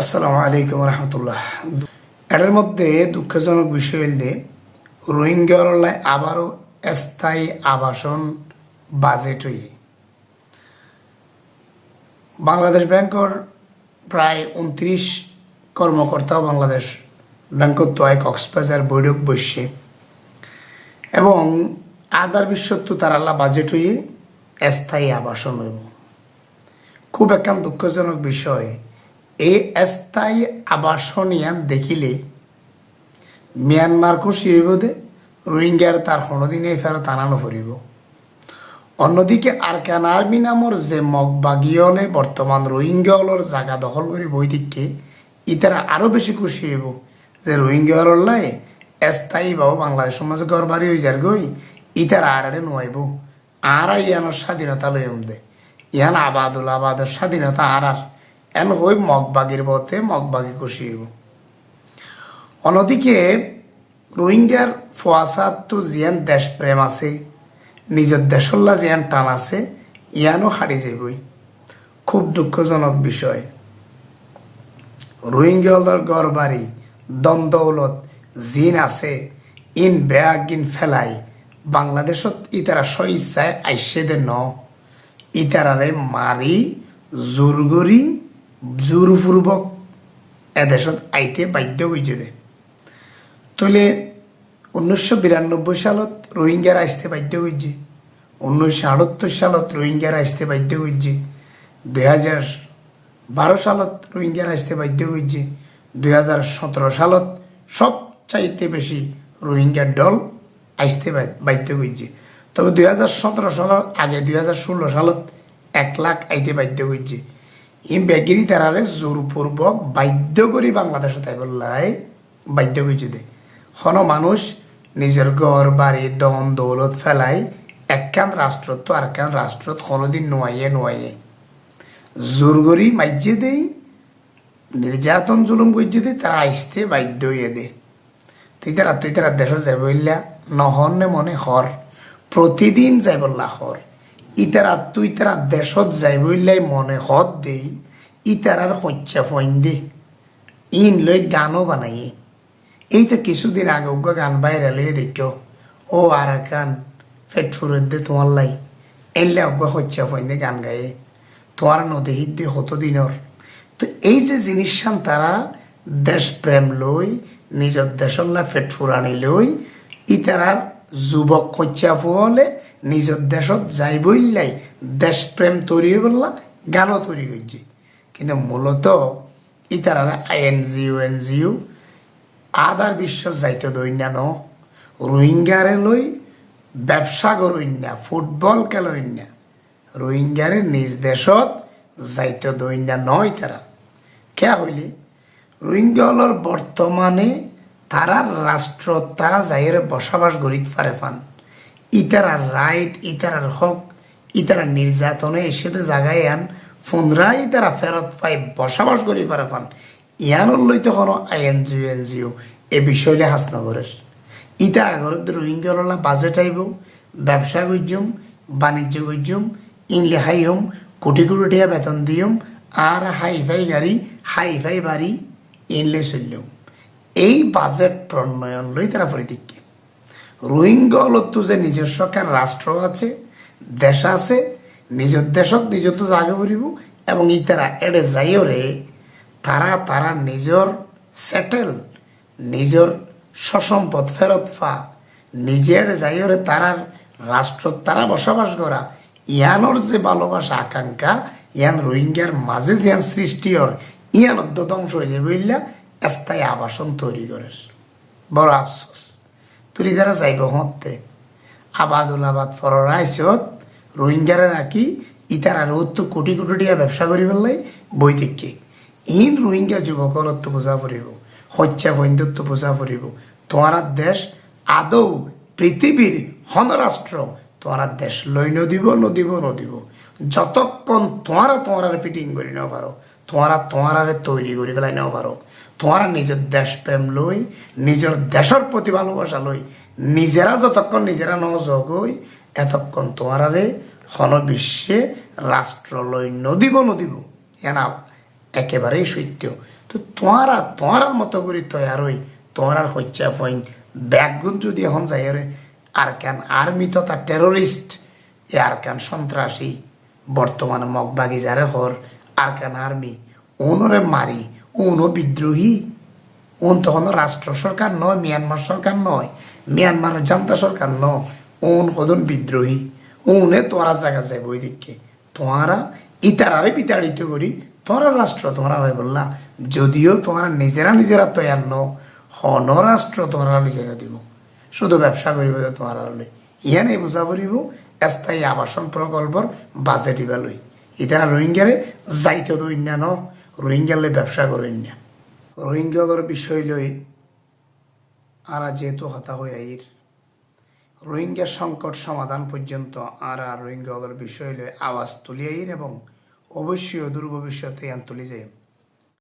আসসালামু আলাইকুম রহমতুল্লাহ। এটার মধ্যে দুঃখজনক বিষয় হইলে রোহিঙ্গারলাই আবারও স্থায়ী আবাসন বাজেট হই। বাংলাদেশ ব্যাংকর প্রায় উনত্রিশ কর্মকর্তাও বাংলাদেশ ব্যাংকত তোয়াই কক্সবাজার বৈঠক বসছে। এবং আদার বিশ্বত্ব তার আল্লাহ বাজেট হয়ে স্থায়ী আবাসন হইব। খুব একটা দুঃখজনক বিষয় এই স্থায়ী আবাসন ইয়ান দেখিলে মিয়ানমার খুশি হইব দে রোহিঙ্গার তার কোনোদিনে ফেরত আনানো ফুরিব অন্যদিকে আরকান আর্মি নামর যে মগবাগিয়লে বর্তমান রোহিঙ্গাওয়ালর জায়গা দখল করে বই দিককে ইতারা আরও বেশি খুশি হইব যে রোহিঙ্গাওয়ালাই স্থায়ী বাবু বাংলাদেশ সমাজ ঘর বাড়ি হয়ে যার গই ইতারা আর আরে নোয়াইব আর ইয়ানোর স্বাধীনতা লইম দে। ইয়ান আবাদুল আবাদের স্বাধীনতা আর আর এন হই মগবাগির পথে মগবাগি হইব। অন্যদিকে রোহিঙ্গার ফোয়াসাত তো জিয়ান দেশপ্রেম আছে, নিজের দেশল্লা জিয়ান টান আছে, ইয়ানও হারি যাবই খুব দুঃখজনক বিষয়। রোহিঙ্গালদের গড় বাড়ি দ্বন্দ্বলত জিন আছে, ইন ব্যাগ ইন ফেলাই, বাংলাদেশত ইতারা স্বইচ্ছায় আইসে দে ন। ইতারারে মারি জোর জোরপূর্বক এদেশত আইতে বাধ্য হয়েছে দে। তলে উনিশশো বিরানব্বই সালত রোহিঙ্গারা আসতে বাধ্য হয়েছে উনিশশো আটাত্তর সালত রোহিঙ্গারা আসতে বাধ্য হয়েছে দুই হাজার বারো সালত রোহিঙ্গারা আসতে বাধ্য হয়েছে দুই হাজার সতেরো সালত সব চাইতে বেশি রোহিঙ্গার দল আসতে বাধ্য হয়েছে তবে দুই হাজার সতেরো সালের আগে দুই হাজার ষোলো সালত এক লাখ আইতে বাধ্য হয়েছে এই বেগিরি তারারে জোরপূর্বক বাধ্য করি বাংলাদেশে তাই বললাই, বাধ্য হয়েছে দে। হন মানুষ নিজের ঘর, বাড়ি, দন, দৌলত ফেলাই, একখান রাষ্ট্রত তো আর একখান রাষ্ট্রত কোনোদিন নোয়াইয়ে নোয়াইয়ে। জোর করি মাইজে দেই, নির্যাতন জুলুম করছে দেয় তারা আইসতে বাধ্য হইয়ে দে। তুই তারা তুই তারা দেশ যাই বললা মনে হর, প্রতিদিন যাই বললা হর। ইতারা তুই তারা দেশত যাই বললাই মনে হদ দেই ইতারার হচ্ছা ফইন দে। ইন লই গানও বানাইয়ে এই তো কিছুদিন আগে উগ্র গান বাইরে লইয়ে দেখো ও আর গান ফেট দে তোমার লাই। এনলে উগ্র হচ্ছা ফইন দে গান গায়ে। তোমার নদী দে হত দিনর। তো এই যে জিনিসান তারা দেশপ্রেম লই, নিজের দেশল্লা ফেট ফুরানি লই, ইতারার যুবক কচ্চা ফুয়লে নিজের দেশত যাই বললাই দেশপ্রেম তৈরি হয়ে বললা গানও তৈরি করছে কিন্তু মূলত ইতারারা আইএনজিও এনজিও আদার বিশ্ব যাইতে দৈন্যা ন রোহিঙ্গারে লই ব্যবসা করইন্যা ফুটবল খেলইন্যা রোহিঙ্গারে নিজ দেশত যাইতে দৈন্যা নয় তারা কে হইলে? রোহিঙ্গালর বর্তমানে তারা রাষ্ট্র তারা যাইরে বসবাস করিতে পারে ফান। ইতারার রাইট ইতারার হক, ইতারা নির্যাতনে এসে জাগায় আন ফুনরাই তারা ফেরত পাই, বসবাস করি পারে ফান ইয়ানোর লইতে কোনো আইএনজিও এনজিও এ বিষয়লে হাসনগরের। ইটা আগরত রোহিঙ্গালা বাজেট আইব ব্যবসা করজুম বাণিজ্য করজুম ইনলে হাই হোম, কোটি কোটি টাকা বেতন দিয়ম, আর হাই ফাই গাড়ি হাই ফাই বাড়ি, ইনলে চললাম এই বাজেট প্রণয়ন লই তারা পরিদিককে রোহিঙ্গা হলতো যে নিজস্ব কেন রাষ্ট্র আছে, দেশ আছে নিজের দেশত নিজত জাগে পড়িব এবং ই তারা এড়ে যাইও রে, তারা তারা নিজর সেটেল নিজর সসম্পদ ফেরত ফা নিজের যাইও রে, তারার রাষ্ট্র, তারা বসবাস করা। ইয়ানোর যে ভালোবাসা, আকাঙ্ক্ষা, ইয়ান রোহিঙ্গার মাঝে যে সৃষ্টি হর ইয়ান ধ্বংস হয়ে যাবে বললা স্থায়ী আবাসন তৈরি করে বড় আফসোস। তুলি দ্বারা যাইব হতে আবাদুল আবাদ ফরর আইসত, রোহিঙ্গারা নাকি ইতার তো কোটি কোটি টাকা ব্যবসা করি পেলাই বই থেকে ইন রোহিঙ্গা যুবকর তো বোঝা পড়িব হত্যা বন্ধুত্ব বোঝা পড়িব। তোমার দেশ আদৌ পৃথিবীর হনরাষ্ট্র, তোমার দেশ লই নদিব নদিব নদিব। যতক্ষণ তোমারা তোমার ফিটিং করে নেওয়া পারো তোমারা তোমার তৈরি করে পেলাই নেওয়া পারো। তোমারা নিজের দেশপ্রেম লই, নিজের দেশের প্রতি ভালোবাসা লই, নিজেরা যতক্ষণ নিজেরা নজগ হই, এতক্ষণ তোমারারে হন বিশ্বে রাষ্ট্র লই নদিব নদিব। এনা একেবারেই সত্য। তো তোমারা তোমার মতো করে তৈয়ার হই তোমার হচ্ছে পয়েন্ট ব্যাগগুন যদি এখন যাই আর কেন আর্মি তথা টেরোরিস্ট এ আর কেন সন্ত্রাসী, বর্তমানে মগবাগি যারে হর, আর কেন আর্মি। ওনরে মারি ওনও বিদ্রোহী। ওন তখন রাষ্ট্র সরকার নয়, মিয়ানমার সরকার নয়, মিয়ানমারের জান্তা সরকার নয় ওন কদন বিদ্রোহী। ওনে তোরা জায়গা যাব ওই দিককে তোমারা ইতারারে বিতাড়িত করি তোমরা রাষ্ট্র তোমরা হয় বললা, যদিও তোমরা নিজেরা নিজেরা তৈয়ার ন হন রাষ্ট্র তোমরা নিজেরা দিব। শুধু ব্যবসা করিব তোমার হলে ইহানে বুঝা পড়িব, স্থায়ী আবাসন প্রকল্পর বাজেট ইবালই ইতারা রোহিঙ্গারে যাইতে না ন রোহিঙ্গালে ব্যবসা করেন না। রোহিঙ্গাদের বিষয় লই আরা যেহেতু হতা হয়ে আইর, রোহিঙ্গা সংকট সমাধান পর্যন্ত আরা রোহিঙ্গাদের বিষয় লই আওয়াজ তুলিয়াইর এবং অবশ্যই দূর ভবিষ্যতে আন তুলি যায়